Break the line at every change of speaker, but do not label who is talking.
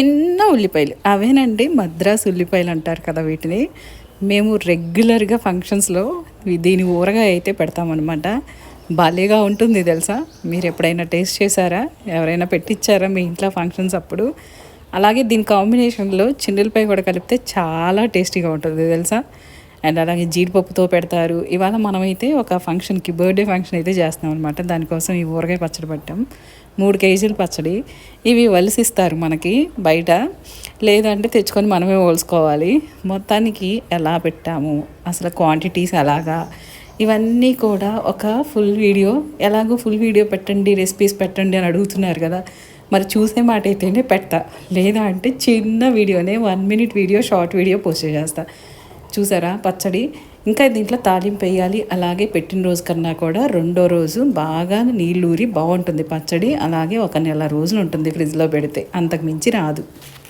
చిన్న ఉల్లిపాయలు. అవేనండి? మద్రాసు ఉల్లిపాయలు అంటారు కదా వీటిని. మేము రెగ్యులర్గా ఫంక్షన్స్లో దీని ఊరగాయ అయితే పెడతామన్నమాట. భలేగా ఉంటుంది తెలుసా? మీరు ఎప్పుడైనా టేస్ట్ చేశారా? ఎవరైనా పెట్టించారా మీ ఇంట్లో ఫంక్షన్స్ అప్పుడు? అలాగే దీని కాంబినేషన్లో చిన్నులపై కూడా కలిపితే చాలా టేస్టీగా ఉంటుంది తెలుసా? అండ్ అలాగే జీడిపప్పుతో పెడతారు. ఇవాళ మనమైతే ఒక ఫంక్షన్కి బర్త్డే ఫంక్షన్ అయితే చేస్తున్నాం అనమాట దానికోసం ఈ ఊరగాయ పచ్చడి పెట్టాం. మూడు కేజీలు పచ్చడి. ఇవి వలసిస్తారు మనకి బయట. లేదంటే తెచ్చుకొని మనమే వలుసుకోవాలి మొత్తానికి ఎలా పెట్టాము? అసలు క్వాంటిటీస్ ఎలాగా? ఇవన్నీ కూడా ఒక ఫుల్ వీడియో. ఎలాగో ఫుల్ వీడియో పెట్టండి రెసిపీస్ పెట్టండి అని అడుగుతున్నారు కదా. మరి చూసే మాట అయితేనే పెడతా లేదా అంటే చిన్న వీడియోనే one minute video short video post చేస్తా చూసారా? పచ్చడి. ఇంకా దీంట్లో తాలింపు వేయాలి. అలాగే పెట్టిన రోజు కన్నా కూడా రెండో రోజు బాగా నీళ్ళూరి బాగుంటుంది పచ్చడి. అలాగే ఒక నెల రోజులు ఉంటుంది ఫ్రిడ్జ్లో పెడితే. అంతకు మించి రాదు.